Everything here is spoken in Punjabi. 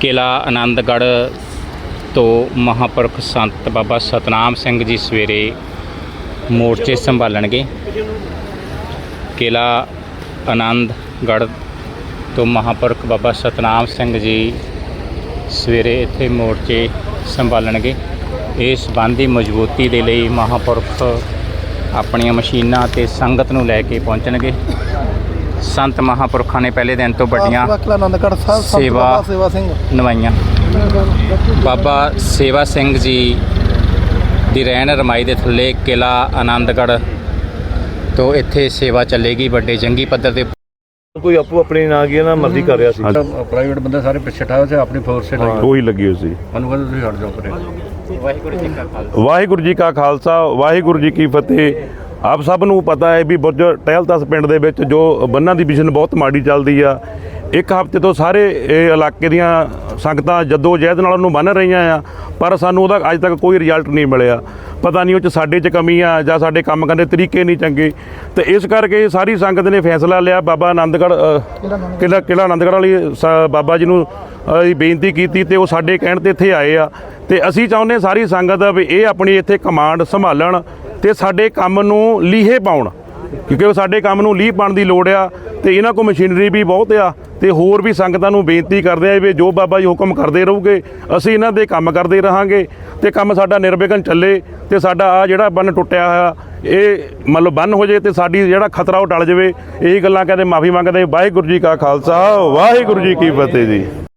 ਕਿਲਾ ਆਨੰਦਗੜ੍ਹ ਤੋਂ ਮਹਾਂਪੁਰਖ ਸੰਤ ਬਾਬਾ ਸਤਨਾਮ ਸਿੰਘ ਜੀ ਸਵੇਰੇ ਮੋਰਚੇ ਸੰਭਾਲਣਗੇ। ਕਿਲਾ ਆਨੰਦਗੜ੍ਹ ਤੋਂ ਮਹਾਂਪੁਰਖ ਬਾਬਾ ਸਤਨਾਮ ਸਿੰਘ ਜੀ ਸਵੇਰੇ ਇੱਥੇ ਮੋਰਚੇ ਸੰਭਾਲਣਗੇ। ਇਸ ਸੰਬੰਧੀ ਮਜ਼ਬੂਤੀ ਦੇ ਲਈ ਮਹਾਂਪੁਰਖ ਆਪਣੀਆਂ ਮਸ਼ੀਨਾਂ ਤੇ ਸੰਗਤ ਨੂੰ ਲੈ ਕੇ ਪਹੁੰਚਣਗੇ। ਸੰਤ ਮਹਾਂਪੁਰਖਾਂ ਨੇ ਪਹਿਲੇ ਦਿਨ ਤੋਂ ਵੱਡੀਆਂ ਕਿਲਾ ਆਨੰਦਗੜ੍ਹ ਸਾਹਿਬ ਸੰਤ ਸੇਵਾ- ਬਾਬਾ ਸੇਵਾ ਸਿੰਘ। ਨਿਭਾਈਆਂ। ਬਾਬਾ ਸੇਵਾ ਸਿੰਘ ਜੀ ਦੀ ਰਹਿਣ ਰਮਾਈ ਦੇ ਥੱਲੇ ਕਿਲਾ ਆਨੰਦਗੜ੍ਹ ਤੋਂ ਇੱਥੇ ਸੇਵਾ ਚੱਲੇਗੀ ਵੱਡੇ ਜੰਗੀ ਪੱਧਰ ਤੇ ਕੋਈ ਆਪੋ ਆਪਣੀ ਨਾ ਕੀ ਨਾ ਮਰਜ਼ੀ ਕਰ ਰਿਹਾ ਸੀ। ਪ੍ਰਾਈਵੇਟ ਬੰਦੇ ਸਾਰੇ ਪਿੱਛੇ ਠਾਏ ਸੀ ਆਪਣੀ ਫੋਰਸ ਸੇ ਲਾਈ ਉਹੀ ਲੱਗੀ ਹੋਈ ਸੀ। ਮੈਨੂੰ ਕਹਿੰਦੇ ਤੁਸੀਂ ਹਟ ਜਾਓ ਪਰੇ ਵਾਹਿਗੁਰੂ ਜੀ ਕਾ ਖਾਲਸਾ ਵਾਹਿਗੁਰੂ ਜੀ ਕੀ ਫਤਿਹ। ਆਪ ਸਭ ਨੂੰ ਪਤਾ ਹੈ ਵੀ ਬੁਰਜ ਟਹਿਲਤਸ ਪਿੰਡ ਦੇ ਵਿੱਚ ਜੋ ਬੰਨਾਂ ਦੀ ਵਿਸ਼ਨ ਬਹੁਤ ਮਾੜੀ ਚੱਲਦੀ ਆ ਇੱਕ ਹਫ਼ਤੇ ਤੋਂ ਸਾਰੇ ਇਹ ਇਲਾਕੇ ਦੀਆਂ ਸੰਗਤਾਂ ਜੱਦੋ ਜਹਿਦ ਨਾਲ ਉਹਨੂੰ ਬੰਨ ਰਹੀਆਂ ਆ ਪਰ ਸਾਨੂੰ ਉਹਦਾ ਅੱਜ ਤੱਕ ਕੋਈ ਰਿਜ਼ਲਟ ਨਹੀਂ ਮਿਲਿਆ। ਪਤਾ ਨਹੀਂ ਉਹ ਚ ਸਾਡੇ ਚ ਕਮੀ ਆ ਜਾਂ ਸਾਡੇ ਕੰਮ ਕਰਨ ਦੇ ਤਰੀਕੇ ਨਹੀਂ ਚੰਗੇ। ਤੇ ਇਸ ਕਰਕੇ ਸਾਰੀ ਸੰਗਤ ਨੇ ਫੈਸਲਾ ਲਿਆ ਬਾਬਾ ਆਨੰਦਗੜ੍ਹ ਅ, ਕਿਲ੍ਹਾ ਕਿਲ੍ਹਾ ਆਨੰਦਗੜ੍ਹ ਵਾਲੀ ਬਾਬਾ ਜੀ ਨੂੰ ਦੀ ਬੇਨਤੀ ਕੀਤੀ ਤੇ ਉਹ ਸਾਡੇ ਕਹਿਣ ਤੇ ਇੱਥੇ ਆਏ ਆ। ਤੇ ਅਸੀਂ ਚਾਹੁੰਦੇ ਸਾਰੀ ਸੰਗਤ ਵੀ ਇਹ ਆਪਣੀ ਇੱਥੇ ਕਮਾਂਡ ਸੰਭਾਲਣ ਤੇ ਸਾਡੇ ਕੰਮ ਨੂੰ ਲੀਹੇ ਪਾਉਣ। ਕਿਉਂਕਿ ਸਾਡੇ ਕੰਮ ਨੂੰ ਲੀਹ ਪਾਉਣ ਦੀ ਲੋੜ ਆ ਤੇ ਇਹਨਾਂ ਕੋਲ ਮਸ਼ੀਨਰੀ ਵੀ ਬਹੁਤ ਆ ਤੇ ਹੋਰ ਵੀ ਸੰਗਤਾਂ ਨੂੰ ਬੇਨਤੀ ਕਰਦੇ ਆ ਵੀ ਜੋ ਬਾਬਾ ਜੀ ਹੁਕਮ ਕਰਦੇ ਰਹੋਗੇ, ਅਸੀਂ ਇਹਨਾਂ ਦੇ ਕੰਮ ਕਰਦੇ ਰਹਾਂਗੇ ਤੇ ਕੰਮ ਸਾਡਾ ਨਿਰਵਿਘਨ ਚੱਲੇ ਤੇ ਸਾਡਾ ਆ ਜਿਹੜਾ ਬੰਨ ਟੁੱਟਿਆ ਹੋਇਆ, ਇਹ ਮਤਲਬ ਬੰਨ ਹੋ ਜੇ ਤੇ ਸਾਡੀ ਜਿਹੜਾ ਖਤਰਾ ਉਹ ਟਲ ਜਾਵੇ। ਇਹ ਗੱਲਾਂ ਕਹਿੰਦੇ, ਮਾਫੀ ਮੰਗਦੇ, ਵਾਹਿਗੁਰੂ ਜੀ ਕਾ ਖਾਲਸਾ, ਵਾਹਿਗੁਰੂ ਜੀ ਕੀ ਫਤਿਹ ਜੀ।